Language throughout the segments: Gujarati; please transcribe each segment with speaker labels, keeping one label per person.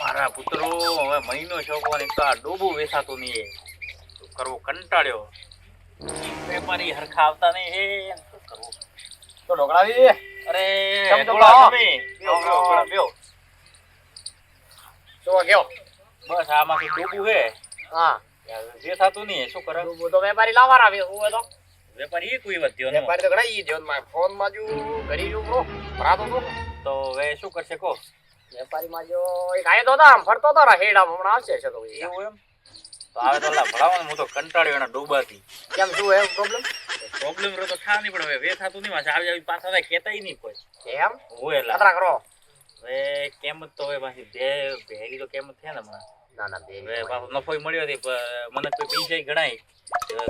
Speaker 1: મારા પુત્રો હવે મહિનો છોકરો ને તો આ ડોબું વેસાતું નહીં. શું કરવું કંટાળ્યો. વેપારી હરખા આવતા નહીં હે. કરવું.
Speaker 2: તો ઢોકળાવી
Speaker 1: અરે
Speaker 2: તો ભાવ?
Speaker 1: તમે. ગોળા, બેહો.
Speaker 2: શું ગયો.
Speaker 1: બસ આમાંથી ડોબું હે.
Speaker 2: હા.
Speaker 1: વેસાતું નહીં શું કરે?
Speaker 2: હું તો વેપારી લાવવા આવ્યો હું તો.
Speaker 1: વેપારી કોઈ વધ્યો
Speaker 2: વેપારી તો ઘણા ઈ માં ફોનમાં જો ઘરી જો બ્રો ભરાતો તો.
Speaker 1: તો હવે શું કરશે કો
Speaker 2: વેપારી માં જો એક આયો તો આમ ફરતો તો હેડા હમણાં આવશે છે તો
Speaker 1: એવું એમ? તો આવે તો ભણાવવાનું હું તો કંટાળ્યો એના ડોબાથી.
Speaker 2: કેમ શું એમ પ્રોબ્લેમ
Speaker 1: પ્રોબ્લેમ રહ્યો તો થા નહીં પણ હવે થતું નહીં આવી આવી પાછા થાય કહેતાય નહીં કોઈ.
Speaker 2: એમ?
Speaker 1: હોય લા.
Speaker 2: ખતરા કરો.
Speaker 1: હવે કેમ જ તો હવે પાછી બે ભેગી તો કેમત જ ને હમણાં.
Speaker 2: ના ના બે
Speaker 1: નફો મળ્યો હતી પણ મને કોઈ પૈસા ગણાય.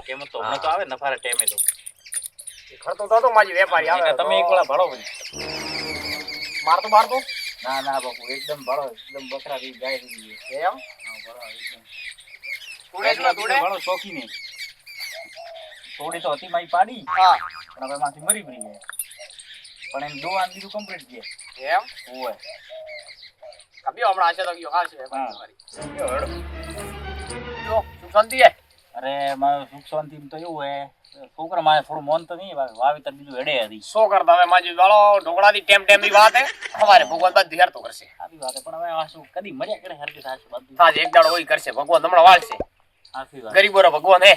Speaker 1: કેમત તો હમણાં તો આવે નફારા ટાઈમે તો.
Speaker 2: ખરતો તો માજી વેપારી આવે
Speaker 1: તમે એક વાળા ભાડો
Speaker 2: મારતો મારતો?
Speaker 1: ના ના બાપુ એકદમ ભાડો એકદમ બકરા થી ગાય થઈ ગઈ
Speaker 2: એમ?
Speaker 1: શોખી નહીં. થોડી તો હતી મારી પાડી
Speaker 2: હા.
Speaker 1: પણ હવે માંથી મરી પડી જાય. પણ એમ દો આન દીધું કમ્પ્લીટ છે.
Speaker 2: એમ? કબ્યો હમણાં તો ગયો વેપારી
Speaker 1: હા.
Speaker 2: શાંતિ હે.
Speaker 1: અરે મારું સુખ શાંતિ તો એવું હે. છોકરા મારે થોડું મોન તો નહીં બાકી વાવેતર બીજું હેડે હતી
Speaker 2: શું કરતા હવે માજી વાળો? ઢોકળાની ટેમ ટેમની વાત? હે અમારે ભગવાન બાદ ધ્યાર તો કરશે.
Speaker 1: આવી વાત પણ હવે આ શું કદી મર્યા કરે હરકી થાશે બધું
Speaker 2: તાજ એક દાડો હોય કરશે ભગવાન હમણાં વાળશે.
Speaker 1: આખી વાત
Speaker 2: ગરીબોનો ભગવાન હે.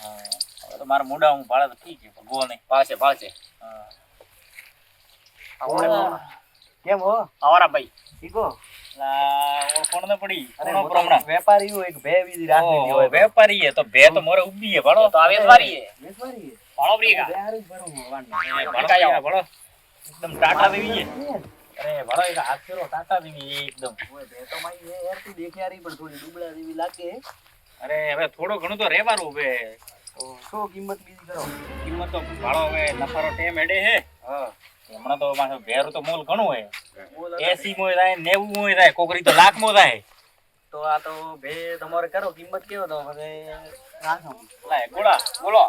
Speaker 1: હા. હવે તો મારા મોડા હું ભાડે તો ઠીક છે ભગવાન
Speaker 2: પાળશે પાળશે
Speaker 3: કેમ હો?
Speaker 2: આવરા ભાઈ.
Speaker 3: ઠીકો
Speaker 1: ઓળખણ પડી.
Speaker 3: હું? વેપારી હું એક બે વીધી રાખી હોય
Speaker 1: વેપારી હે તો બે તો મોરે ઊભી હે ભાડો
Speaker 2: તો આવે વારી હે
Speaker 3: વેપારી
Speaker 2: ભાણો ફ્રી કા
Speaker 3: બે હારું જ ભરવું વાંધો
Speaker 1: એ
Speaker 3: નહીં.
Speaker 1: ભાડો
Speaker 2: કાંઈ
Speaker 1: ક્યાં ભાડો? એકદમ ટાટા દેવી અરે ભાડો એક હાથ ફેરો ટાટા દેવી એકદમ.
Speaker 3: ઓય, બે તો મારી એ હેરતી દેખ્યા પણ થોડી દુબળા જેવી લાગે.
Speaker 1: અરે હવે થોડો ઘણો તો રહેવાનું હવે.
Speaker 3: શું કિંમત બીજી કરો?
Speaker 1: કિંમત તો ભાડો હવે નફારો ટેમ હેડે હે.
Speaker 3: હા.
Speaker 1: હમણાં તો પાછો ભેર તો મોલ ઘણું હે.
Speaker 3: બોલ
Speaker 1: એસી મોય થાય નેવું મોય થાય કોકરી તો લાખ મો થાય.
Speaker 3: તો આ તો બે તમારે કરો કિંમત કેવો તો હવે રાખો.
Speaker 1: લાય ગોળા
Speaker 2: બોલો.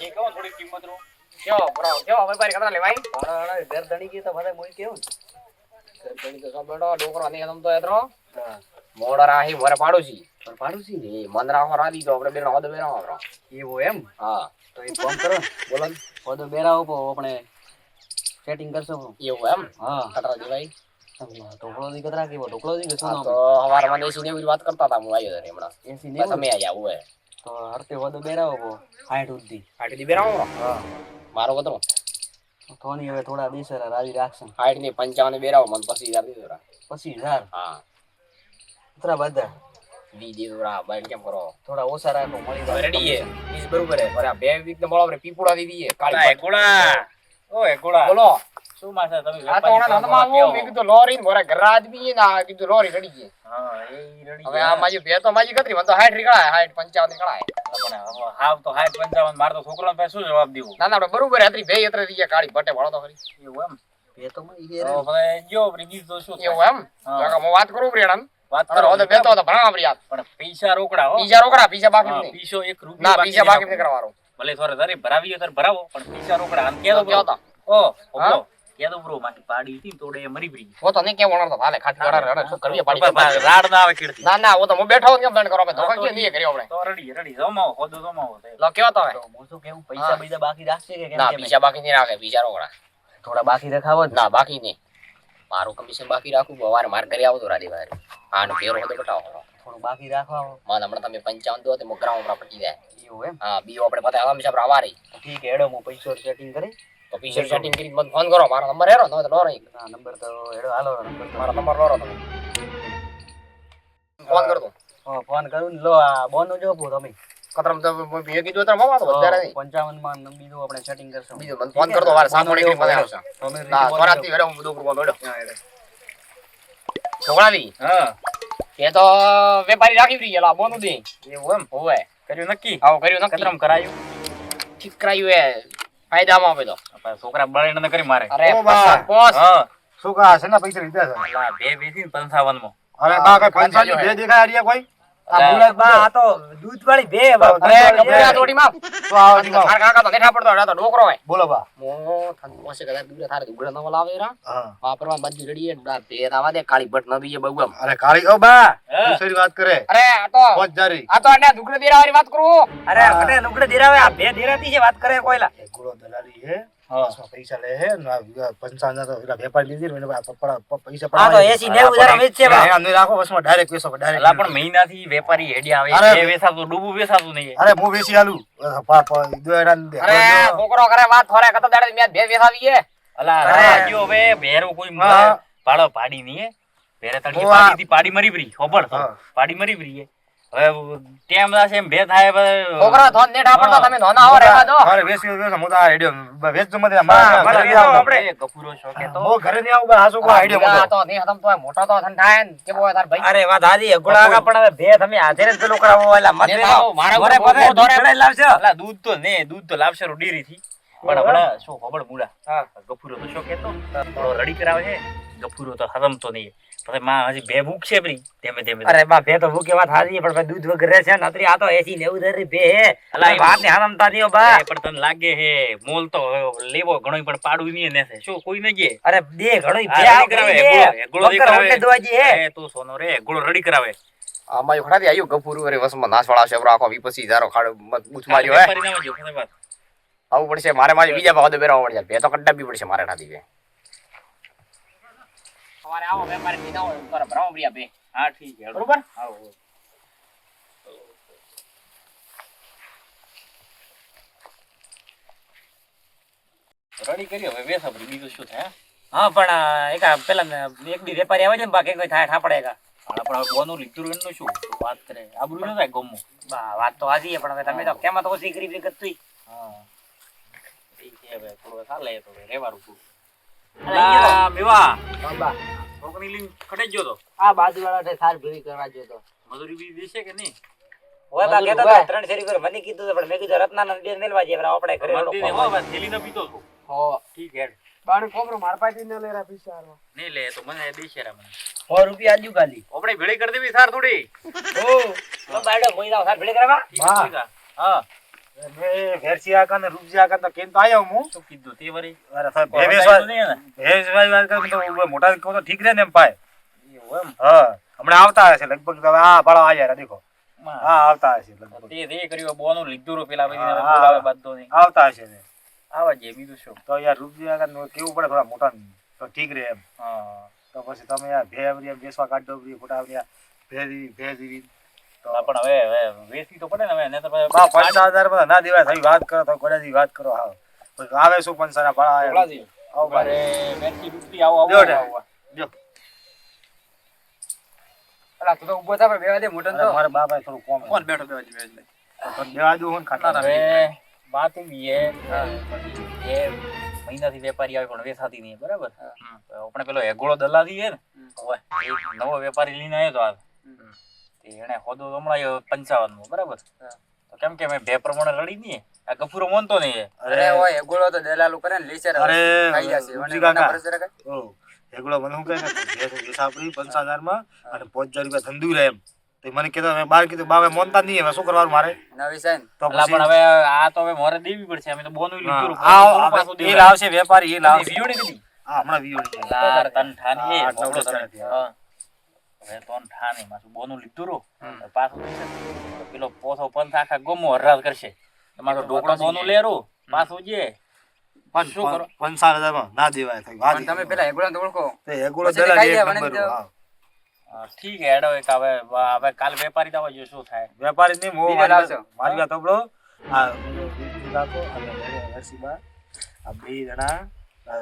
Speaker 1: એ કહો થોડી કિંમતનું
Speaker 2: કેવો બરો કેવો વેપારી કતરા લેવાય.
Speaker 3: ભાડા વાળા ઘર ધણી કે તો ભલે મોય કેવું?
Speaker 2: ગણી તો સાંભળો ડોકરો ને તમ તો. એતરો
Speaker 3: હા
Speaker 2: મોડા રાહી મોરે પાડોશી
Speaker 3: પણ ભાડું ને?
Speaker 2: મન રાખો રાદી તો આપણે બેનો હોદ બેરા. આવરો
Speaker 3: એવો એમ?
Speaker 2: હા.
Speaker 3: તો એ ફોન કરો.
Speaker 2: બોલો ને.
Speaker 3: બેરા બેરાવો આપણે સેટિંગ કરશો
Speaker 2: એવું એમ?
Speaker 3: હા.
Speaker 2: દેવાય
Speaker 3: ઢોકળો દી કતરા કેવો ઢોકળો દી કે
Speaker 2: તો હવાર મને એસી નેવી વાત કરતા હતા હું આવ્યો ત્યારે હમણાં.
Speaker 3: એસી નેવી
Speaker 2: તમે આયા હોય
Speaker 3: તો હરતે વધુ બેરાવો કો હાઈટ ઉદ્ધી
Speaker 2: હાઈટ દી બેરાવો?
Speaker 3: હા.
Speaker 2: મારો કતરો?
Speaker 3: થોની હવે થોડા બેસરા રાજી રાખશે.
Speaker 2: હાઈટની પંચાવન બેરાવો મને પછી હજાર દીધો.
Speaker 3: પછી હજાર
Speaker 2: હા.
Speaker 3: કતરા બધા.
Speaker 2: વી દીધો રા બાઈન કેમ કરો?
Speaker 3: થોડા ઓછા રાખો મળી જાય.
Speaker 2: રેડી છે. બરોબર છે. અરે આ બે વીક ને મળો આપણે પીપુડા દીધી કાળી
Speaker 1: ગોળા. ઓય ગોળા.
Speaker 2: બોલો.
Speaker 1: શું માથે તમે
Speaker 2: આ તો ઓણા
Speaker 1: કેવો?
Speaker 2: આવું મેં કીધું લોરી ને મોરે ઘરા આદમી ને આ કીધું લોરી રડી ગઈ.
Speaker 1: હા એ રડી
Speaker 2: હવે આ માજી બે તો માજી કતરી મને તો હાઈટ રીકળાય હાઈટ પંચાવન રીકળાય
Speaker 1: પણ હાવ તો હાય પંચાવન માર તો છોકરાને પાસે શું જવાબ દેવું?
Speaker 2: ના ના આપણે બરોબર હે અત્રી બે થઈ ગયા કાળી ભટ્ટે ભણો તો ખરી.
Speaker 1: એવું એમ?
Speaker 3: બે તો મળી
Speaker 1: તો
Speaker 3: ગયા
Speaker 1: હવે જો બીજું તો શું
Speaker 2: એવું એમ? કાકા હું વાત કરું પ્રિયણ
Speaker 1: વાત કરો
Speaker 2: હોદે બે તો ભણા આપણી યાદ
Speaker 1: પણ પૈસા રોકડા હો.
Speaker 2: બીજા રોકડા પૈસા બાકી
Speaker 1: હા,
Speaker 2: નહીં.
Speaker 1: પીસો એક રૂપિયા
Speaker 2: ના
Speaker 1: બાકી નહીં
Speaker 2: નહીં કરવાનો.
Speaker 1: ભલે થોડે ધરી ભરાવી ત્યારે ભરાવો પણ પૈસા રોકડા આમ કેદો
Speaker 2: કેવો
Speaker 1: બ્રો
Speaker 2: તો
Speaker 1: ઓ
Speaker 2: હા?
Speaker 1: ઓબલો બ્રો મારી પાડી હતી તોડે એ મરી પડી
Speaker 2: હો તો નહીં કેમ વણો તો હાલે ખાટી વાળા રડે શું કરવી પાડી
Speaker 1: રાડ ના આવે કીર્તિ.
Speaker 2: ના ના હું તો હું બેઠો કેમ દંડ કરો? આપણે ધોકા
Speaker 1: કે તો
Speaker 2: નહીં કર્યો આપણે?
Speaker 1: તો રડી રડી જમાવો હોદો જમાવો તો
Speaker 2: લો કેવો તો
Speaker 3: તો હું શું કેવું? પૈસા બીજા બાકી રાખશે કે
Speaker 2: ના પૈસા બાકી નહીં રાખે બીજા રોકડા.
Speaker 3: થોડા બાકી રખાવો
Speaker 2: ના બાકી નહીં. મારું કમિશન બાકી રાખું બવાર માર કરી આવો તો રાડી વારે આનો ફેરો હતો બતાવો
Speaker 3: થોડું બાકી રાખવા
Speaker 2: મને હમણાં તમે પંચાવન દો તે ગ્રામ હમણાં પટી જાય.
Speaker 3: એવું એમ?
Speaker 2: હા બીઓ આપણે બધા હવા મિસાબ આવારી
Speaker 3: તો ઠીક હે, હેડો હું પૈસો સેટિંગ કરી.
Speaker 2: તો પૈસો સેટિંગ કરી મને ફોન કરો મારો નંબર હેરો તો લો રહી
Speaker 3: હા નંબર તો હેડો હાલો નંબર તો.
Speaker 2: મારો નંબર લો તમે. ફોન કર દો
Speaker 3: હા, ફોન કરું ને લો આ બોનું જોપું તમે.
Speaker 2: કતરમ તો મેં કીધું તો મમા તો વધારે નહીં.
Speaker 3: પંચાવનમાં ને બીજો આપણે સેટિંગ કરશું.
Speaker 2: બીજો મને ફોન કર દો વારે સામો નીકળી મને આવશે.
Speaker 3: તમે
Speaker 2: ના
Speaker 3: બીજું
Speaker 2: થોડાથી વેડો હું બધું કરવા બેડો. છોકરાથી
Speaker 1: હા.
Speaker 2: એ તો વેપારી રાખી રહી ગયેલા બોનું દે
Speaker 1: એવું એમ?
Speaker 2: હોવે.
Speaker 1: કર્યું નક્કી?
Speaker 2: આવો કર્યું નક્કી.
Speaker 1: કતરમ કરાયું?
Speaker 2: ઠીક કરાયું એ ફાયદામાં આપે તો
Speaker 1: છોકરા બળે ન કરી મારે.
Speaker 2: અરે
Speaker 1: બોસ
Speaker 4: શું કા શેના પૈસા લીધા છે?
Speaker 1: બે બેસી પંચાવનમાં
Speaker 4: અરે બા કઈ પંચાજી બે દેખાય આર્યા કોઈ? વાત કરે?
Speaker 2: અરે
Speaker 3: લુગડે દેરાવે આ બે દેરાતી છે વાત કરે કોઈલા
Speaker 4: ગુળો દલાલી હે. પૈસા લે હે પંચાવન હજાર વેપારી લીધી ને પૈસા
Speaker 3: આ તો
Speaker 4: એસી
Speaker 3: 80 90 હજાર વેચ છે
Speaker 4: રાખો બસમાં ડાયરેક્ટ
Speaker 1: અલા
Speaker 4: ડાયરેક્ટ
Speaker 1: પણ મહિનાથી વેપારી હેડી આવે. એ વેચાતું ડૂબું વેચાતું નહીં.
Speaker 4: અરે હું વેચી આલું. પા પા ને
Speaker 2: અરે છોકરો કરે વાત થોરે કતો દાડે મેં બે વેસાવી હે
Speaker 1: અલા. રાજો હવે ભેરો કોઈ પાડો પાડી નહીં હે. ભેરે તળિયે પાડી પાડી મરી પરી ખબર? પાડી મરી બરી હે. હવે ટેમ થાય
Speaker 2: છોકરો ધોન તમે આવો રહેવા દો.
Speaker 4: આઈડિયો મત.
Speaker 3: આપણે.
Speaker 1: તો.
Speaker 4: ઘરે આવું કો આઈડિયો
Speaker 2: તો હતમ તો મોટો તો થન થાય ને કેવો તાર ભાઈ.
Speaker 3: અરે વાત હાજી અગુડા આગા પણ હવે તમે હાજર જ પેલું કરાવો વાલા મત
Speaker 2: ને
Speaker 3: લેવો.
Speaker 2: તો મારા
Speaker 3: ઘરે
Speaker 2: ઉપર ધોરે.
Speaker 3: દૂધ લાવશો.
Speaker 1: દૂધ તો ને દૂધ તો લાવશે ડેરી થી પણ હમણાં શું ખબર મૂળા?
Speaker 3: હા.
Speaker 1: ગફુરો તો શોખે તો. રડી કરાવે છે. ગફુરો તો હરમતો નહીં. પછી માં હજી બે ભૂખ છે બરી ધીમે ધીમે
Speaker 3: અરે બા બે તો ભૂખ વાત હાજી પણ ભાઈ દૂધ વગર રહે છે ને અત્યારે આ તો 80 90 ધરી ની બે હે.
Speaker 1: અલા,
Speaker 3: વાત ને હાલમતા નહીં હો બા.
Speaker 1: પણ તને લાગે હે મોલ તો લેવો ઘણો પણ પાડવું નહીં ને શું કોઈ ન જે
Speaker 3: અરે બે ઘણો
Speaker 1: આ
Speaker 3: બે આવ
Speaker 1: કરાવે,
Speaker 3: દે. વગર
Speaker 1: કરાવે.
Speaker 3: દવાજી હે.
Speaker 1: એ તું સોનો રે ગોળો રડી કરાવે.
Speaker 2: આમાં એવું ખરાથી આવ્યું ગફુરું અરે વસમાં નાસવાળા છે રાખો વી પછી જારો ખાડો બૂથ માર્યો હે.
Speaker 1: ના.
Speaker 2: આવું પડશે મારે મારે બીજા ભાવ બેરાવો પડશે. બે તો કડ્ડાબી પડશે મારે ઠાથી તમારે આવો વેપારી ની ના હોય તારે ભરાવો પ્રિયા બે.
Speaker 1: હા ઠીક છે
Speaker 2: બરોબર?
Speaker 1: આવો રડી કરી હવે વેસા બધી બીજું શું થાય
Speaker 3: હા? પણ આ એક પેલા એક બી વેપારી આવે છે ને બાકી કોઈ થાય ઠાપડે કા
Speaker 1: હા પણ હવે કોનું લીધું શું? વાત કરે. આબરૂ ન થાય ગમું
Speaker 3: બા વાત તો હાજી પણ હવે તમે તો કેમાં તો ઓછી ગરીબી કરતું
Speaker 1: હા. ઠીક છે હવે થોડું ચાલે તો મેવા છોકરી લઈને ખડે જ ગયો તો?
Speaker 3: આ બાજુવાળા થાર ભેગી કરવા જો તો.
Speaker 1: મજૂરી બી દેશે કે નહીં?
Speaker 3: ઓય બા કેતો. તો ત્રણ શેરી પર મને કીધું તો પણ મેં કીધું રત્નાનંદ બે મેલવા જઈએ આપણે ઘરે
Speaker 1: મંદિર હો, બસ થેલી ન પીતો છું
Speaker 2: હો.
Speaker 1: ઠીક હેડ.
Speaker 3: બાણ કોમરો માર પાટી ન લેરા પૈસા
Speaker 1: નહીં લે તો મને દેશે રા મને.
Speaker 3: 100 રૂપિયા આજુ ખાલી.
Speaker 1: આપણે ભેળી કરી દેવી સાર થોડી.
Speaker 3: ઓ તો બાયડો કોઈ સાર ભેળી કરવા.
Speaker 1: હા.
Speaker 4: મેં ભેરસી ને રૂપજી તો કેમ તો હું?
Speaker 1: કીધું તે
Speaker 4: વાત કરું તો મોટા કહો તો ઠીક રહે ને એમ પાય હા હમણાં આવતા હશે લગભગ તો આ ભાડો આ યાર દેખો. હા આવતા હશે લગભગ.
Speaker 1: તે તે કર્યું બોનું લીધું રો પેલા બધી
Speaker 4: હા,
Speaker 1: હવે
Speaker 4: હા.
Speaker 1: બોલાવે બાંધતો નહીં.
Speaker 4: આવતા હશે ને.
Speaker 1: આવા જે બીજું શું?
Speaker 4: તો યાર રૂપજી આગળ કેવું પડે થોડા મોટા તો ઠીક રહે એમ.
Speaker 1: હા.
Speaker 4: તો પછી તમે યાર ભે આવરી બેસવા કાઢો ખોટા તો
Speaker 1: હા, પણ હવે હવે વેચી તો પડે ને હવે નહીંતર પછી
Speaker 4: પંચાવન હજાર બધા ના દેવાય થઈ વાત કરો તો ગોડાજી વાત કરો હા આવે શું પંચાના ભાડા. આવો ભાઈ.
Speaker 1: મારે વેચી આવો આવો,
Speaker 4: જો ને.
Speaker 1: આવો.
Speaker 4: જો.
Speaker 2: અલા તો ઊભો થા બે દે મોટન
Speaker 4: અરે મારા બાપા થોડું કોમ
Speaker 2: કોણ બેઠો બેઠો બેઠો
Speaker 4: તો દેવા દઉં હું ને ખાતા
Speaker 1: હવે વાત એવી છે એ મહિનાથી વેપારી આવે પણ વેચાતી નહીં બરાબર? તો આપણે પેલો એગોળો દલાલી છે ને નવો વેપારી લઈને આવ્યો તો આ તે એને હોદો હમણાં પંચાવનનું બરાબર તો કેમ કે મેં બે પ્રમાણે રડી નહીં આ ગફુરો મોનતો નહીં
Speaker 2: અરે ઓય એગોળો તો દલાલું કરે ને લીસેર
Speaker 4: અરે
Speaker 2: ખાઈ જશે મને
Speaker 4: કાકા. ઓ એગુલો મને હું કહે કે જે સાપરી પંચાવન હજારમાં અને પાંચ હજાર રૂપિયા ધંધુ રહે એમ. તો મને કીધું મેં બાર કીધું બાવે મોનતા નહીં હવે શું કરવાનું મારે?
Speaker 2: નવી સાઈન
Speaker 4: તો
Speaker 1: પણ હવે આ તો હવે મોરે દેવી પડશે અમે તો બોનું લીધું
Speaker 4: આ
Speaker 1: પાછું
Speaker 4: એ લાવશે વેપારી એ લાવશે.
Speaker 1: વિયોણી દીધી.
Speaker 4: હા હમણાં વિયોડી
Speaker 1: લાર તન ઠાની એ મોકલો હા. હવે તન ઠાની માથું બોનું લીધું રો પાછું જશે. પેલો પોસો પંથ આખા ગમો હરાજ કરશે તમારો ઢોકળો બોનું લેરો પાછું જે
Speaker 4: પણ
Speaker 1: શું કરો?
Speaker 4: પંચાવન હજારમાં ના દેવાય થઈ
Speaker 2: તમે પેલા એગોળાને તો ઓળખો
Speaker 4: તો એગુલો
Speaker 2: પછી
Speaker 4: એક નંબર
Speaker 2: જ.
Speaker 4: હા.
Speaker 1: હા, ઠીક હે હેડો એક હવે હવે કાલ વેપારી તો આવજો શું થાય
Speaker 4: વેપારી નહીં મો
Speaker 2: બીજો
Speaker 4: મારી વાત- સાંભળો આ રાખો અને હર્ષિબા આ બે જણા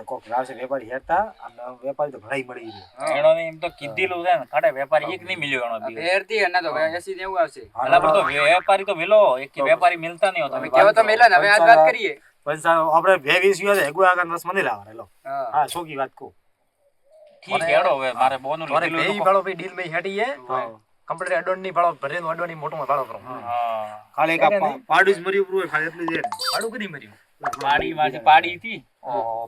Speaker 4: કોક લાવશે વેપારી હેરતા અને વેપારી તો ઘણાય મળી ગયો.
Speaker 1: એનો ને એમ તો કીધેલું છે ને ખાડે વેપારી એક નહીં મિલ્યો એનો બી.
Speaker 2: ફેરતી અને તો એસી નેવું આવશે.
Speaker 1: અલા પણ તો વેપારી તો મિલો એક વેપારી મિલતા નહીં હોતા.
Speaker 2: કેવો તો મેલા ને હવે આજ વાત કરીએ.
Speaker 4: પૈસા આપણે બે વીસ યુવા હેગુ આગળ રસ મને લાવવાના લો
Speaker 2: હા.
Speaker 4: હા વાત કહું.
Speaker 1: ઠીક હેડો હવે મારે બોનું લીધેલું
Speaker 5: બે ભાડો ભાઈ ડીલમાં હેટી કમ્પ્લીટ અડોનની ભાડો ભરેનો અડોનની મોટો ભાડો કરો.
Speaker 1: હા.
Speaker 4: પાડું જ મર્યું પૂરું ખાલી એટલું જ
Speaker 5: કદી મર્યું?
Speaker 3: પાડી માંથી પાડી હતી.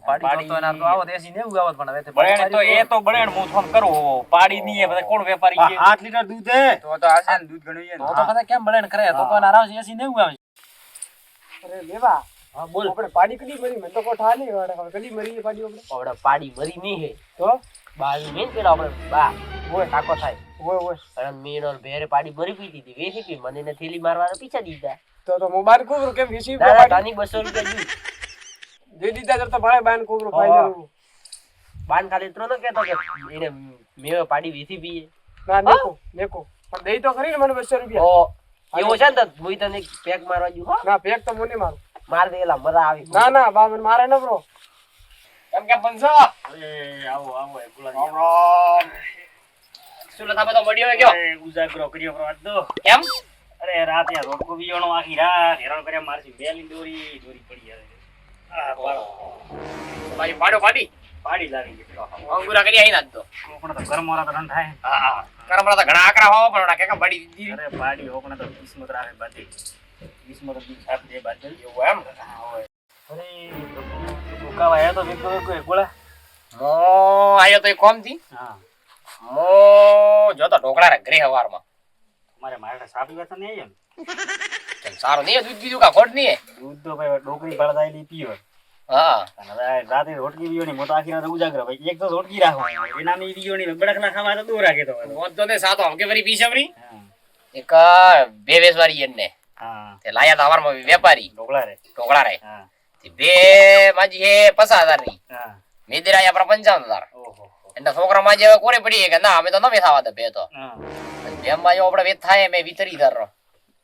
Speaker 5: પાડી તો એના તો આવત 80 90 આવત પણ હવે તે
Speaker 3: બળેણ તો એ તો બળેણ હું ફોન કરું પાડી નહીં એ બધા કોણ વેપારી છે
Speaker 4: આઠ લીટર દૂધ હે
Speaker 6: તો તો આશે ને દૂધ ઘણું
Speaker 5: તો તો બધા કેમ બળેણ કરે? તો તો એના આરામથી 80 90 આવે
Speaker 6: અરે લેવા.
Speaker 5: હા બોલ.
Speaker 6: આપણે પાડી કદી મરી? મને તો કોઈ ઠા નહીં વાળા કદી મરી પાડી આપણે?
Speaker 2: આપણે પાડી મરી નહીં હે.
Speaker 6: તો?
Speaker 2: બાવી મેં પેલા આપણે. બા
Speaker 6: ઓય.
Speaker 2: કાકો થાય.
Speaker 6: ઓય ઓય.
Speaker 2: અને મેં ઓલ ભેરે પાડી મરી પીધી હતી. વેચી પી મને થેલી મારવાના પીછા દીધા.
Speaker 6: તો તો મોબાઈલ કોબરો કેમ વીસી
Speaker 2: દાદા તાની 200 રૂપિયા જી
Speaker 6: દે દીધા જર તો ભાઈ બાન કોબરો
Speaker 2: ભાઈ
Speaker 6: ફાઈનલ
Speaker 2: બાન ખાલી એટલો ન કેતો કે એને મેં પાડી વેચી પીએ.
Speaker 6: ના નેકો નેકો પણ દઈ તો ખરી ને મને 200 રૂપિયા.
Speaker 2: ઓ એવો છે ને તો મુઈ તને પેક મારવા જો હો.
Speaker 6: ના પેક તો મને મારું.
Speaker 2: માર દેલા મજા આવી.
Speaker 6: ના ના બા મને મારે ન બ્રો.
Speaker 2: કેમ કે પંસો
Speaker 3: એ આવો આવો એ ગુલાબ
Speaker 2: શું લથા બધો મળ્યો
Speaker 3: અરે, ઉજાગરો કર્યો પર દો.
Speaker 2: કેમ?
Speaker 3: અરે રાત આ રોટકો વિયોણો આખી રાત હેરાન કર્યા મારથી બેલી દોરી દોરી પડી હવે આ પાડો.
Speaker 2: ભાઈ પાડો પાડી
Speaker 3: પાડી લાવી ગયો
Speaker 2: અંગુરા કરી આઈ નાખ દો
Speaker 3: ઓપણે તો ગરમોરા તો રન થાય.
Speaker 2: હા હા. કરમરા તો ઘણા આકરા હોવા પણ કેકા પાડી દીધી.
Speaker 3: અરે પાડી ઓપણે તો કિસ્મત રાખે બાકી કિસ્મત દી છાપ દે બાકી
Speaker 2: એવું એમ?
Speaker 3: અરે દુકાવા આયા તો વેકો કોઈ એ ગોળા?
Speaker 2: મો આયો તો કોમથી
Speaker 3: હા.
Speaker 2: મો જો તો ઢોકળા રે ઘરે હવારમાં.
Speaker 3: મારે મારે સાપી વાત નહીં
Speaker 2: ચલ સારો નહીં દૂધ બીજું કા ખોટ નહીં.
Speaker 3: દૂધ તો ભાઈ ડોકરી બળદાયેલી પીવો
Speaker 2: હા.
Speaker 3: અને રાતે રોટકી પીવાની મોટા આખી રાત ઉજાગરો. ભાઈ એક તો રોટકી રાખવાની એના ની પીવાની બળકલા ખાવા તો દૂર રાખે તો
Speaker 2: મોત તો ને સાતો હમકે વરી પીસવરી
Speaker 3: હા.
Speaker 2: એક બે વેસવારી એને
Speaker 3: હા.
Speaker 2: તે લાયા તા હવારમાં વેપારી.
Speaker 3: ઢોકળા રે.
Speaker 2: ઢોકળા રે.
Speaker 3: હા.
Speaker 2: તે બે માજી હે પચાસ હજારની
Speaker 3: હા.
Speaker 2: મેદરા પર પંચાવન હજાર.
Speaker 3: ઓહો.
Speaker 2: એના છોકરા માં જેવા કોરે પડી કે ના અમે તો ન વેસાવા દે બે તો
Speaker 3: હા
Speaker 2: માં જો આપણે વેચ થાય મેં વિતરી ધરો.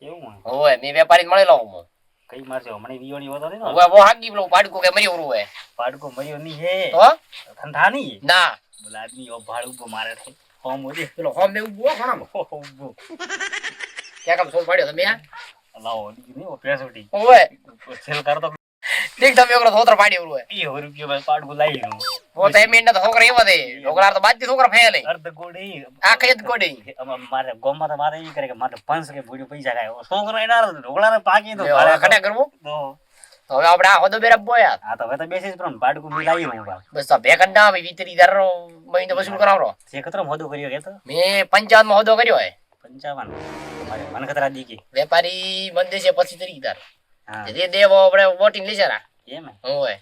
Speaker 3: એવું
Speaker 2: હોય. મેં વેપારી મળેલો હું.
Speaker 3: કઈ મારજો મને વિયોની હોતો ને?
Speaker 2: હવે વો હાગી પેલો પાડકો કે મર્યો રૂ હે.
Speaker 3: પાડકો મર્યો નહીં હે.
Speaker 2: તો
Speaker 3: ધંધા નહીં?
Speaker 2: ના.
Speaker 3: બોલા આદમી ઓ ભાડ ઊભો મારે છે. હોમ ઓદે
Speaker 2: પેલો હોમ મે ઊભો ઘણા
Speaker 3: ઊભો.
Speaker 2: કે કામ સોલ પાડ્યો તમે આ?
Speaker 3: લાવો ઓડી ઓ પેસોટી.
Speaker 2: ઓય
Speaker 3: સેલ કરતો
Speaker 2: દેખ તમે એકલો થોતર પાડી ઉરું
Speaker 3: ઈ હો રૂપિયો ભાઈ પાડકો લાવી નું
Speaker 2: ઓ તો એમ એને તો છોકરા એવા દે ઢોકળા તો બાજી છોકરા ફેલે
Speaker 3: અર્ધ ગોડી
Speaker 2: આ કઈ જ ગોડી
Speaker 3: મારે ગોમા તો મારે ઈ કરે કે મારે પંચ કે ભૂડ્યું પૈસા ખાય છોકરો એના ઢોકળા ને પાકી તો
Speaker 2: હવે કટા કરવું?
Speaker 3: તો
Speaker 2: હવે આપણે આ હોદો બેરા બોયા.
Speaker 3: આ તો હવે તો બેસી જ પણ પાડકું મિલાવી હું
Speaker 2: બસ તો બે કંડા આવી વિતરી દર મહિને વસૂલ કરાવરો
Speaker 3: જે ખતરો હોદો કર્યો કે તો?
Speaker 2: મે પંચાવનમાં હોદો કર્યો હે
Speaker 3: પંચાવન. મારે મન ખતરા દીકી
Speaker 2: વેપારી બંધ છે પછી તરી જે દેવો આપણે વોટિંગ લેશે રા
Speaker 3: એમ
Speaker 2: હોય.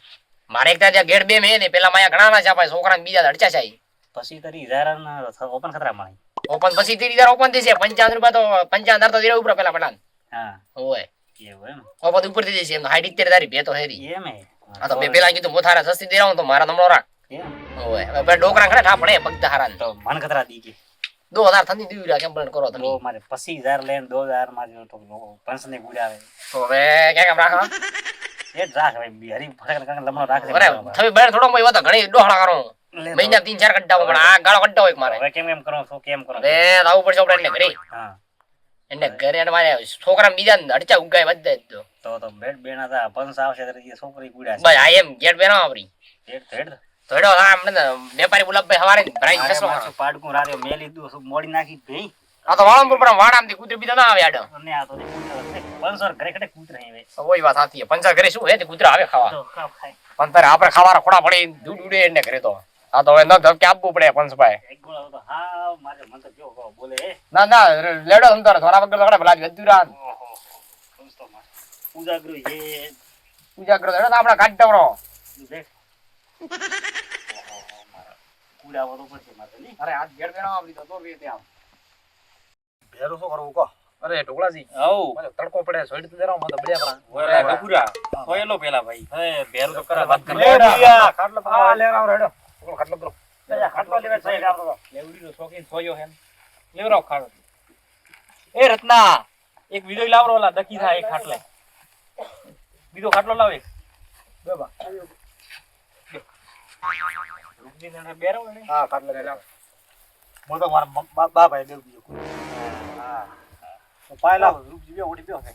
Speaker 2: મારે એક ત્યાં ગેડ બે મે ને પેલા માયા ઘણા ના છાપાય છોકરા બીજા અડચા છે
Speaker 3: પછી તરી હજાર ના ઓપન ખતરા મળે.
Speaker 2: ઓપન પછી તરી તાર ઓપન દેશે પંચાવન રૂપિયા તો પંચાવન તાર તો દેરા ઉપર પેલા પડાન
Speaker 3: હા.
Speaker 2: હોય.
Speaker 3: એવું એમ.
Speaker 2: ઓપન ઉપર થઈ દેશે એમ હાઈટ ઇત્તેર તારી બે તો હેરી
Speaker 3: એમ હે.
Speaker 2: આ તો બે પેલા કીધું મોથારા સસ્તી દેરા તો મારા નમણો રાખ.
Speaker 3: એમ.
Speaker 2: ઓય હવે ડોકરા ખડે ઠાપણે પગતા હારા
Speaker 3: તો મન ખતરા દી
Speaker 2: દો હજાર થતી દીવી રાખ કમ્પ્લેન કરો તમે?
Speaker 3: મારે પચીસ હજાર લઈને દો હજારમાં જો તો પંચ ને ગુડાવે.
Speaker 2: તો હવે ક્યાં કેમ રાખો
Speaker 3: એ જ રાખ ભાઈ હરી ફરક કાંક લમણો રાખે
Speaker 2: અરે તમે બહાર થોડો મય વાતો ઘણી ડોહળા કરો. મહિના તીન ચાર કડ્ડા પણ આ ગાળો ઘંટા હોય મારે?
Speaker 3: હવે કેમ એમ કરો છો કેમ કરો?
Speaker 2: હવે આવું પડશે આપણે એટલે ઘરે.
Speaker 3: હા.
Speaker 2: એને ઘરે એને મારે છોકરા બીજા અડચા ઉગાય વધે તો.
Speaker 3: તો તો બેટ બેન હતા પંચ આવશે છોકરી ગુડાશે.
Speaker 2: બસ આ એમ ગેટ બેના આપણી
Speaker 3: હેડ હેડ
Speaker 2: તો એડો આ આપણે વેપારી ગુલાબ હવારે ભરાઈ
Speaker 3: મારે પાડકું રાતે મેલી દઉં મોડી નાખી ભઈ
Speaker 2: આ તો વાળંપુર પર વાડામથી કૂતરી બીજા ના આવે આડો.
Speaker 3: અને આ તો પંચસો ઘરે ઘરે કૂતરે હવે
Speaker 2: ઓય વાત સાચી છે. ઘરે શું હે તે કૂતરા આવે ખાવા.
Speaker 3: તો ખાવ ખાય.
Speaker 2: પણ તારે આપણે ખાવાના ખોડા પડે દૂધ ઉડે એને ઘરે તો. આ તો હવે ન ધબકે આપવું પડે પંચભાઈ.
Speaker 3: હા મારે મન તો કેવો બોલે
Speaker 2: ના ના લેડો થોડા વગર લગડે ભલા
Speaker 3: માં ઉજાગરો એ
Speaker 2: પૂજા કરો લેડો તો કાઢ ટવરો.
Speaker 3: દેખ. કુડાવો તો પડશે મારે નહીં
Speaker 5: અરે આ ગેટ બેનો આપડી તો બે ત્યાં
Speaker 4: ભેરું શું કરવું કહો
Speaker 5: અરે ઢોકળાજી
Speaker 3: આવ
Speaker 5: તડકો પડે સોઈડ તો દેરાવ મને બળ્યા પરા
Speaker 3: ઓલા ગભરા કોયલો પેલા ભાઈ હવે બેરું તો કરા વાત કરી
Speaker 4: લેડિયા, ખાટલો. પર
Speaker 5: લેરાવ રેડો ઓલો
Speaker 3: હે એ રત્ના એક વિડિયો લાવરો દકી થાય ખાટલે. બીજો ખાટલો લાવે
Speaker 5: બેબા હા લેરાવ
Speaker 4: હું તો મારા બા- બા ભાઈ દેવ બીજો. હા તો પાય લાવો રૂપજી બે ઓડી બે છે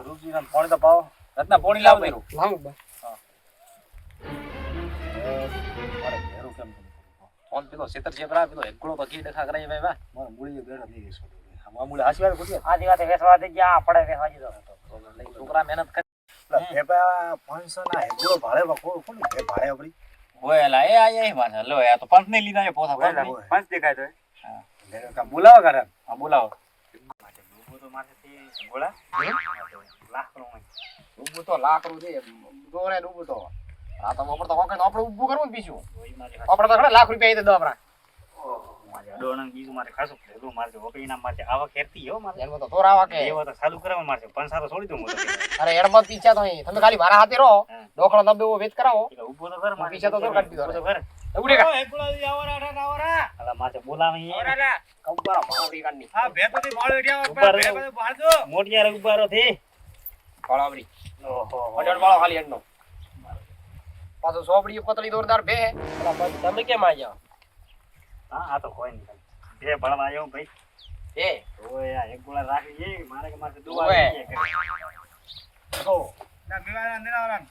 Speaker 4: રૂપજી ને પાણી તો પાવો.
Speaker 3: રત્ના પોણી લાવ દે
Speaker 6: લાવું બા?
Speaker 5: ફોન પેલો સેતર છે પરા પેલો એકડો તો દેખા કરાય ભાઈ વા
Speaker 4: મારે મૂળીએ બેડો નહીં મૂળે?
Speaker 3: વેસવા દે ગયા વેસવા દીધો
Speaker 5: છોકરા મહેનત
Speaker 4: ભેપા પાંચસો ના હેગડો ભાડે વખો કોણ ભે ભાડે આપડી?
Speaker 3: હોય એલા એ આ એ માથે. લો આ તો પંચ ને લીધા એ પોતા પંચ. પંચ દેખાય તો
Speaker 4: એટલે કાં બોલાવો કરે
Speaker 3: હા બોલાવો. માથે ડૂબો તો માથે થી ગોળા લાખ નો
Speaker 2: ઊભું તો લાખ રૂ છે. દોરે ઊભું તો. આ તો આપણે તો આપણે ઊભું કરવું ને પીછું આપણે તો લાખ રૂપિયા દો આપણા.
Speaker 3: બીજું મારે ખાસું ભેગું મારજો ઓપી ના મારજે આવા ખેરતી હો મારે.
Speaker 2: એમાં તો તોર આવા કે
Speaker 3: એવા તો ચાલુ કરવા મારશે પંચા તો છોડી દઉં હું
Speaker 2: અરે એડમાં પીછા તો તમે ખાલી મારા હાથે રહો.
Speaker 3: હા.
Speaker 2: ડોકળો એવો વેચ કરાવો.
Speaker 3: એટલે ઊભો તો કર મારે.
Speaker 2: પીછે તો તો કાઢી દીધો.
Speaker 3: તો કર
Speaker 2: ઉડે કા
Speaker 3: અલા માથે બોલાવે. અહીંયા.
Speaker 2: કઉબારો ભાવડી કાઢની.
Speaker 3: ઊભા રહો. મોટિયાર ઊભા રહો થી.
Speaker 2: ફળાવડી
Speaker 3: ઓહો.
Speaker 2: અડડ વાળો ખાલી એડનો પાછો સોપડી પતળી દોરદાર બે તમે કેમ આયા?
Speaker 3: હા આ તો કોઈ નહીં બે ભણવા આવ્યો ભાઈ.
Speaker 2: એ?
Speaker 3: ઓય આ એક ગોળા રાખી એ મારે કે મારે દુઆ લઈએ ઓ ના મેવાના નિરાવરણ.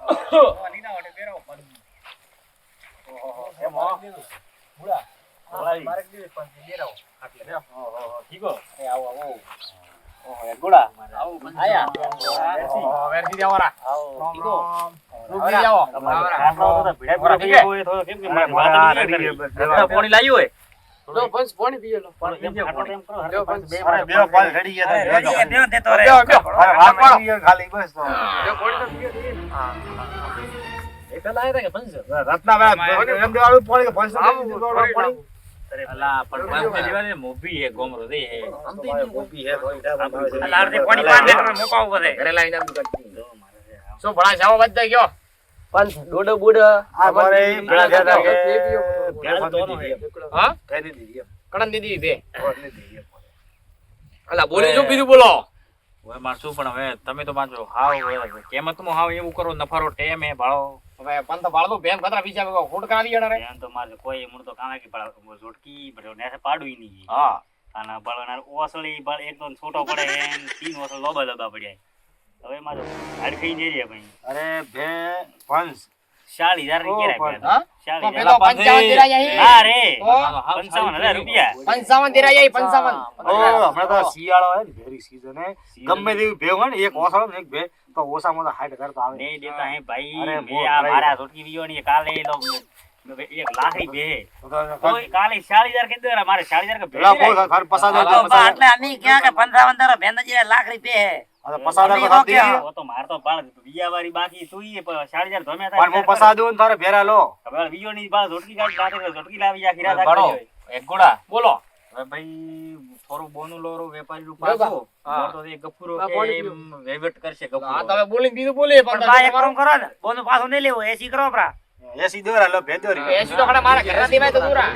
Speaker 3: ઓ નીના બેરો ઓહો હો બુડા મારે કે પણ બેરો આટલે. બેરો ઓહો ઠીકો એ આવો આવો. પાણી લાવ્યું હોય.
Speaker 2: જો પંચ પાણી પીએ લો.
Speaker 3: પણ એમ ખાટલો તો એમ કરો,
Speaker 2: જો
Speaker 3: હરખા બે
Speaker 4: બે પાલ રેડી ગયા
Speaker 3: અરે,
Speaker 4: તમે
Speaker 3: દેતો રે.
Speaker 2: બેહો, બેહો.
Speaker 4: અરે વાત કરી ગયા. ખાલી બસ. તો
Speaker 2: જો પાણી તો પીએ
Speaker 3: એ પેલા આયા કે પંચ?
Speaker 4: રત્ના ભાઈ એમ દેવાળું પાણી કે પાંચસો પાણી?
Speaker 3: અલા, પણ પાંચ ને મોભી હે, ગોમરો દે હે. પાણી પાંચ લીટર.
Speaker 2: ઘરે આમ ભણા જાવ ગયો? ડોડો બુડ
Speaker 4: કે
Speaker 3: હે.
Speaker 4: દીધી
Speaker 2: કણન દીધી બોલી શું બીજું બોલો.
Speaker 3: હવે મારે શું પણ હવે તમે તો માનજો હાવ હવે કેમતમાં હાવ એવું કરો નફારો ટેમ હે ભાળો.
Speaker 2: હવે પંત બાળો બેન કતરા પીછા ખોટ કરાવી જણા રે
Speaker 3: એમ તો મારે કોઈ મૂળ તો કામે કે ભાળો ઝોટકી ભર્યો ને પાડું ઈ નહીં.
Speaker 2: હા.
Speaker 3: અને ભાળો ઓસળી ભાળ એક તો છોટો પડે એમ તીન ઓસળ લોબા લોબા પડ્યા હવે મારો હાડ ખાઈ જઈ રહ્યા ભાઈ.
Speaker 4: અરે ભે પંચ.
Speaker 3: ચાલી હજાર
Speaker 2: પંચાવન તો?
Speaker 3: પંચાવન હજાર રૂપિયા.
Speaker 2: પંચાવન તેરા જાય પંચાવન.
Speaker 4: ઓ હમણાં તો શિયાળો હે ને ભેરી season હે. ગમે તેવી ભેગ હોય ને એક ઓસળો ને એક ભે તો ઓસામાં તો હાઈટ કરતા આવે.
Speaker 3: નહીં દેતા હે ભાઈ આ મારા છોટકી વિયો ની કાલે તો એક લાખની બે.
Speaker 4: તો તો
Speaker 3: કાલે ચાલી હજાર કીધું રે, મારે ચાલી હજાર. એટલે અમે ક્યાં કે પંચાવન તારા ભેંદજી લાખ રૂપિયા હે.
Speaker 4: તો
Speaker 3: તો તો તું
Speaker 2: બોલો.
Speaker 3: ભાઈ થોડું બોનું લોરું વેપારી નું પાછું.
Speaker 2: હા.
Speaker 3: એ ગફુરો વહીવટ કરશે ગફુરો.
Speaker 2: તમે બોલીને બીજું
Speaker 3: પણ
Speaker 2: પણ
Speaker 3: એક કરો ને બોનું પાછું નહીં લેવું એસી કરો પરા
Speaker 4: એસી દોરા લો ભે દોરી
Speaker 2: એસી તો ખરા મારા ઘરના દેવાય તો દૂરા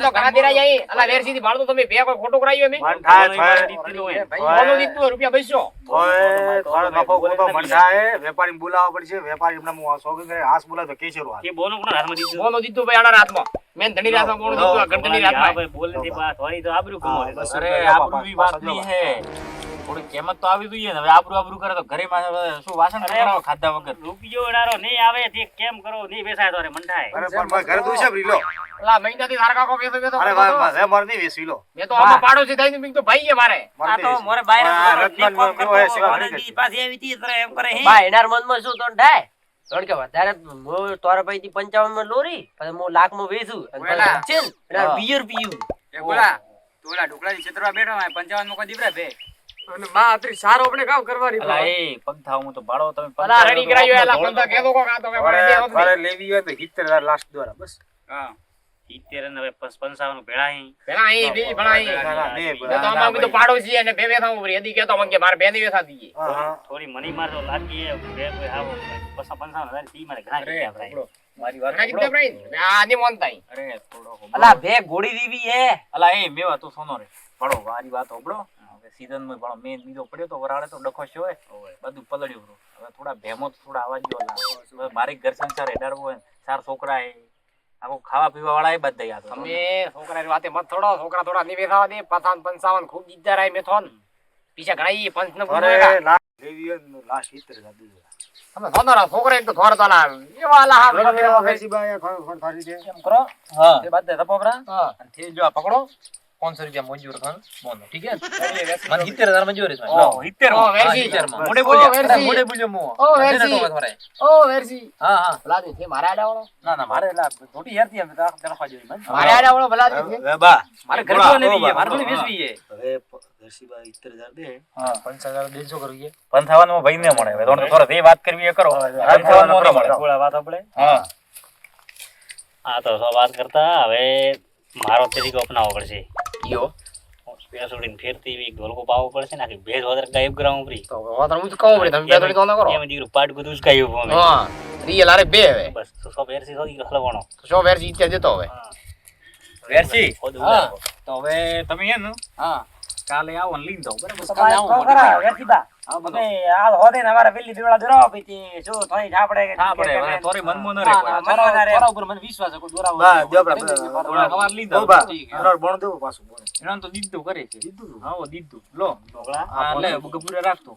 Speaker 2: તો ઘણા દેરા જાય અલા વેર સીધી ભાડું તો તમે બે કોઈ ખોટું કરાવ્યું અમે
Speaker 4: મન થાય.
Speaker 3: રીતનું હોય.
Speaker 2: બોલો દીધું રૂપિયા બસો
Speaker 4: તોય તારો નફો ખોટો મન થાય વેપારી બોલાવવા પડશે વેપારી હમણાં હું શોખીન કરે હાથ બોલાવે તો કેસર હાથ
Speaker 3: કે બોનું કોના હાથમાં દીધું?
Speaker 2: બોલો દીધું ભાઈ આના હાથમાં મેન ધણી હાથમાં બોલો દીધું
Speaker 3: હા
Speaker 2: હાથમાં
Speaker 3: ભાઈ, બોલે તે વાત હોય તો આબરૂ.
Speaker 4: બસ
Speaker 3: અરે
Speaker 4: પાછા
Speaker 3: વાત નહીં. હે. થોડી કિંમત તો આવી જોઈએ ને. હવે આબરૂ આબરૂ કરે તો ઘરે માં શું વાસણ કરાવો ખાધા વગર? રૂપિયો ઉડાડો નહીં આવે તે કેમ કરો નહીં બેસાય તો રે મંઠાય
Speaker 4: અરે પણ મારે ઘરે દૂર છે રીલો?
Speaker 2: અલા મહિનાથી તારા કાકો બેસો બેસો
Speaker 4: અરે
Speaker 2: કરતો હતો.
Speaker 4: મારે મારે મારે નહીં વેચવી લો
Speaker 2: મેં તો આમાં થઈને ભાઈ છે મારે.
Speaker 4: મોરે રત્ન નો
Speaker 3: આવી તી એમ કરે હે?
Speaker 7: એનાર શું તો થાય કારણ કે વધારે હું તારા ભાઈ થી પંચાવનમાં લોરી પછી હું લાખમાં વેચું. અને છે ને. બિયર પીયું
Speaker 2: બોલા
Speaker 8: તોલા ઢોકળાની છેતરવા બેઠા હોય પંચાવનમાં કોઈ દીવરા બે
Speaker 2: અને બા અત્રી સારો આપણે કામ કરવાની
Speaker 3: અલા એ પગ થાવ હું તો ભાડો તમે પગ
Speaker 2: અલા
Speaker 3: થાવ
Speaker 2: રેડી
Speaker 3: તો
Speaker 2: કરાયો એલા પંદર કેતો કોક આ તો કે મારે
Speaker 4: મારે- મારે. લેવી હોય તો 70,000 લાસ્ટ દ્વારા બસ.
Speaker 8: હા.
Speaker 3: સિત્તેર ને હવે પંચ- પંચાવન ભેળા હે.
Speaker 2: પેલા અહીં. બી તો તો પાડોશી અને બેઠા હું મને કે મારે બે ની બેઠા દીએ.
Speaker 4: હા, હા.
Speaker 3: થોડી મની માર લાગી હે. બે કોઈ આવો. મારે ઘણા.
Speaker 8: મારી વાત
Speaker 3: અરે થોડો
Speaker 7: અલા બે ઘોડી દીવી હે.
Speaker 3: અલા એ મેવા તું સોનો રે. પડો વારી વાત હોબળો હવે સીઝનમાં બીજો પડ્યો તો વરાળે તો ડખો છે હોય બધું પલળ્યું હતું. હવે થોડા ભેમો થોડા અવાજ જેવા લાગે. મારે ઘર સંસાર હેડાડવો હોય ચાર છોકરા એ આખો ખાવા પીવા વાળા એ બધા યાદ
Speaker 2: અમે છોકરા વાતે મત થોડો છોકરા થોડા ની બેઠા દે. પથાન પંચાવન ખૂબ જીતદાર આય મેથોન પીછા ઘણા પંચ ને
Speaker 4: મારે લાસ્ટ લેવી હોય ને લાસ્ટ 70,000 દીધા.
Speaker 2: અમે થોડા છોકરા એક તો તાલા એવા
Speaker 4: ફેસી
Speaker 3: કરો. હા. બાદ
Speaker 2: હા.
Speaker 3: જો પકડો.
Speaker 5: પાંચસો રૂપિયા મંજૂર થન બોનો ઠીક હે મને સિત્તેર હજાર મંજૂર છે
Speaker 1: ઓ, સિત્તેર
Speaker 2: ઓ. વેરસી.
Speaker 1: મોઢે બોલ્યા.
Speaker 5: મોઢે બોલ્યો મો.
Speaker 2: ઓ, વેરસી. ઓ વેરસી.
Speaker 5: હા હા.
Speaker 2: ભલાદી છે મારા આડાવાળો
Speaker 5: ના ના મારે લા થોડી થી અમે તો આખા રાખવા જોઈએ મને.
Speaker 2: મારે આડાવાળો ભલાદી છે.
Speaker 4: વે બા.
Speaker 5: મારે ઘર તો છે મારે તો વેસવી
Speaker 4: હવે હજાર દે.
Speaker 1: હા.
Speaker 4: પંચાવન હજાર દેજો કરીએ
Speaker 1: પંચાવનમાં ભાઈ ને મળે. હવે તો થોડો તે વાત કરવી એ કરો. પંચાવનમાં ન મળે.
Speaker 4: થોડા વાત આપણે.
Speaker 1: હા.
Speaker 9: આ તો વાત કરતા હવે મારો તરીકો અપનાવવો પડશે.
Speaker 2: યો
Speaker 9: પેસોડીને ફેરતી એવી ઢોલકો પાવો પડશે ને આખી ભેજ વધારે ગાયબ કરાવવું પડી.
Speaker 2: તો વાતર હું કહું પડે તમે બે ત્રણ તો ના કરો.
Speaker 9: એમ દીકરો પાટ ગુદુસ ગાયું અમે.
Speaker 2: હા રિયલ આરે બે હવે.
Speaker 9: બસ તો સો વેરસી સો દીકરો હલવાનો
Speaker 2: તો સો વેરસી ઇત્યા દેતો હવે.
Speaker 1: વેરસી હા તો હવે તમે હે ને?
Speaker 5: હા.
Speaker 1: કાલે આવો ને લઈ બરાબર?
Speaker 3: અમે હાલ હોદે ને અમારે પેલી દીવડા દોરાવો પછી થોડી ઠાપડે કે
Speaker 5: ઉપર મને વિશ્વાસ કોઈ દોરાવો.
Speaker 4: જો
Speaker 1: થોડા લઈ
Speaker 4: બણ દેવું પાછું
Speaker 1: તો દીધું કરે છે. હા દીધું. લો.
Speaker 9: ઢોકળા?
Speaker 1: હા ગપુરે રાખતો.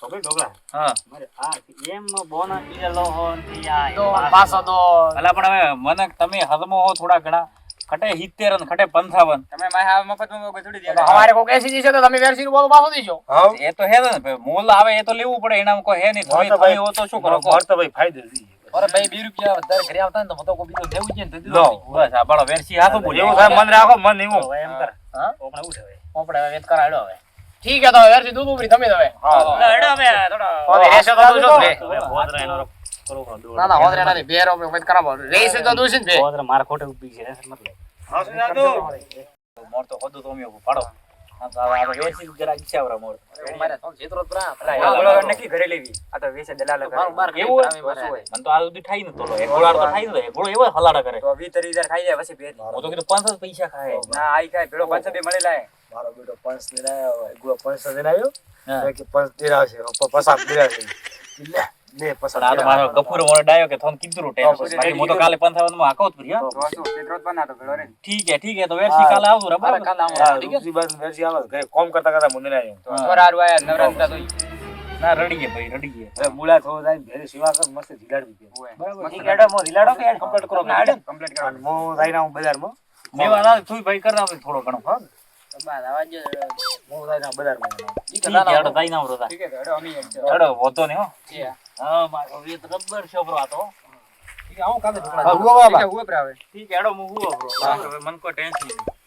Speaker 4: ખબર ઢોકળા?
Speaker 1: હા.
Speaker 9: મારે આ એમ બોના થી આ
Speaker 2: પાછો તો
Speaker 1: અલા પણ હવે મને તમે હદમો હો થોડા ઘણા. ખટે સિત્તેર અને ખટે પંચાવન.
Speaker 5: તમે મારે આ મફતમાં કોઈ થોડી દે.
Speaker 2: અમારે કોઈ એસી જશે તો તમે વેરસી નું બોલો પાછો દેજો.
Speaker 4: હા
Speaker 1: એ તો હે ને મોલ આવે એ તો લેવું પડે એનામાં કોઈ હે નહીં.
Speaker 4: થોડી
Speaker 1: થોડી
Speaker 4: તો
Speaker 1: હો તો શું કરો? કહો?
Speaker 4: તો ભાઈ ફાયદો જ
Speaker 5: અરે ભાઈ બે રૂપિયા વધારે ઘરે આવતા ને તો મતો કોઈ બીજો લેવું છે ને તો
Speaker 1: બસ આ બાળો વેરસી હાથું બોલ્યો
Speaker 4: એવું થાય મન રાખો મન એવું
Speaker 9: એમ કર.
Speaker 2: હા?
Speaker 9: આપણે ઉઠ હવે.
Speaker 2: આપણે વેત કરાડો હવે. ઠીક હે તો વેરસી દૂધ ઉપરી તમે હવે.
Speaker 4: હા.
Speaker 9: હેડો હવે થોડો.
Speaker 2: રહેશે તો દૂધ જ. બે
Speaker 9: હવે હોદરા એનો કરો કરો દોડ.
Speaker 2: ના ના હોદરે ના બે રો વેત કરાવો રહેશે તો દૂધ છે ને બે.
Speaker 9: હોદરા મારા ખોટે ઊભી છે ટેન્શન મત લે
Speaker 1: મોર તો હોદું તો અમે પાડો. હા તો આ વેરસી જરા ઈચ્છાવરા મોર.
Speaker 5: મારે તો છેતરો પ્રા બોલો
Speaker 1: બોલો.
Speaker 5: નક્કી ઘરે લેવી આ તો વેસે દલાલ મારું બાર
Speaker 1: એવું હોય?
Speaker 5: એવું હોય?
Speaker 1: મને તો આ સુધી થાય ને તો એક ગોળાર તો થાય ને ગોળો એવો હલાડા કરે.
Speaker 5: તો 20 હજાર ખાઈ જાય પછી બે
Speaker 1: હું તો કીધું પાંચ પૈસા ખાય.
Speaker 5: ના આઈ ખાય. ભેળો બે
Speaker 4: મારો બેટો પંચ કે પંચ પસાબ લે પસાબ
Speaker 1: પણ આ તો મારો ગફુર મોર ડાયો કે થોન કીધું ટેન બાકી હું તો કાલે પંચાવનમાં જ ફરી હા
Speaker 5: તો શું છેતરો જ બનાતો ભેળો રે.
Speaker 1: ઠીક હે ઠીક હે તો વેરસી કાલે આવજો રે બરાબર?
Speaker 5: કાલ આવું ઠીક છે.
Speaker 4: રૂપસીબાન વેરસી આવે. ઘરે કોમ કરતા કરતા મુંડે આવ્યો
Speaker 5: તો છોરારું આયા નવરાત્રા તો
Speaker 1: ના રડીએ ભાઈ રડીએ.
Speaker 4: હવે મુલા થવો જાય ઘરે સેવા કર મસ્ત જીલાડવી દે
Speaker 5: બરાબર.
Speaker 3: ઠીક મો રિલાડો કે
Speaker 1: કમ્પ્લીટ કરો?
Speaker 5: કમ્પ્લીટ કરો.
Speaker 4: અને હું જઈને આવું
Speaker 1: મેવા ના તું ભાઈ કર થોડો ઘણો હા.
Speaker 3: જ.
Speaker 4: હું જઈને આવું બજારમાં
Speaker 1: ઠીક હે હેડો દાઈ ના વરોતા
Speaker 5: ઠીક છે હેડો અમે
Speaker 1: હેડો હોતો ને હો. હા મારો વેત રબર છોકરો આ
Speaker 5: ઠીક છે કાલે ઢોકળા
Speaker 4: હા, બાબા.
Speaker 5: ઠીક
Speaker 1: હેડો હું બ્રો હવે. મન કો ટેન્શન નહીં